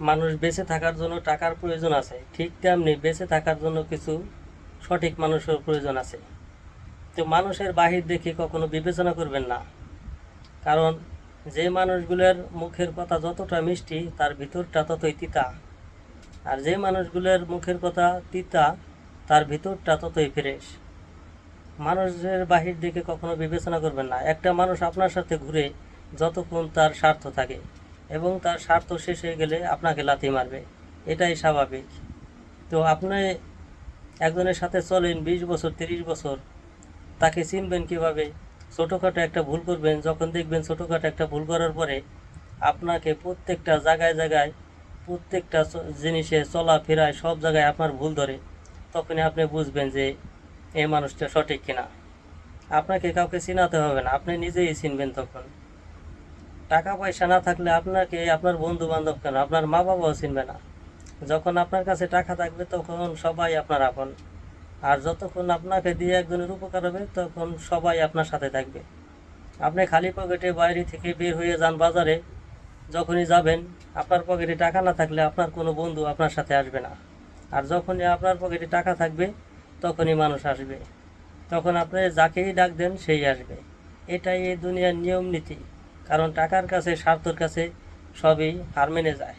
মানুষ বেঁচে থাকার জন্য টাকার প্রয়োজন আছে, ঠিক তেমনি বেঁচে থাকার জন্য কিছু সঠিক মানুষের প্রয়োজন আছে। তো মানুষের বাহির দেখে কখনো বিবেচনা করবেন না। কারণ যে মানুষগুলোর মুখের কথা যতটা মিষ্টি, তার ভিতরটা ততই তিতা। আর যে মানুষগুলোর মুখের কথা তিতা, তার ভিতরটা ততই ফ্রেশ। মানুষের বাহির দিকে কখনো বিবেচনা করবেন না। একটা মানুষ আপনার সাথে ঘুরে যতক্ষণ তার স্বার্থ থাকে। এবং তার স্বার্থ শেষ হয়ে গেলে আপনাকে লাথি মারবে। এটাই স্বাভাবিক। তো আপনি একজনের সাথে চলেন বিশ বছর, তিরিশ বছর, তাকে চিনবেন কীভাবে? ছোটোখাটো একটা ভুল করবেন, যখন দেখবেন ছোটোখাটো একটা ভুল করার পরে আপনাকে প্রত্যেকটা জায়গায় জায়গায়, প্রত্যেকটা জিনিসে চলাফেরায় সব জায়গায় আপনার ভুল ধরে, তখনই আপনি বুঝবেন যে এই মানুষটা সঠিক কিনা। আপনাকে কাউকে চিনাতে হবে না, আপনি নিজেই চিনবেন তখন। টাকা পয়সা না থাকলে আপনাকে, আপনার বন্ধু বান্ধব কেন? আপনার মা বাবাও চিনবে না। যখন আপনার কাছে টাকা থাকবে, তখন সবাই আপনার আপন। আর যতক্ষণ আপনাকে দিয়ে একজনের উপকার হবে, তখন সবাই আপনার সাথে থাকবে। আপনি খালি পকেটে বাইরে থেকে বের হয়ে যান বাজারে। যখনই যাবেন, আপনার পকেটে টাকা না থাকলে আপনার কোনো বন্ধু আপনার সাথে আসবে না। আর যখনই আপনার পকেটে টাকা থাকবে, তখনই মানুষ আসবে। তখন আপনি যাকেই ডাক দেন, সেই আসবে। এটাই এই দুনিয়ার নিয়ম নীতি কারণ টাকার কাছে স্বার্থর কাছে সবই হার মেনে যায়।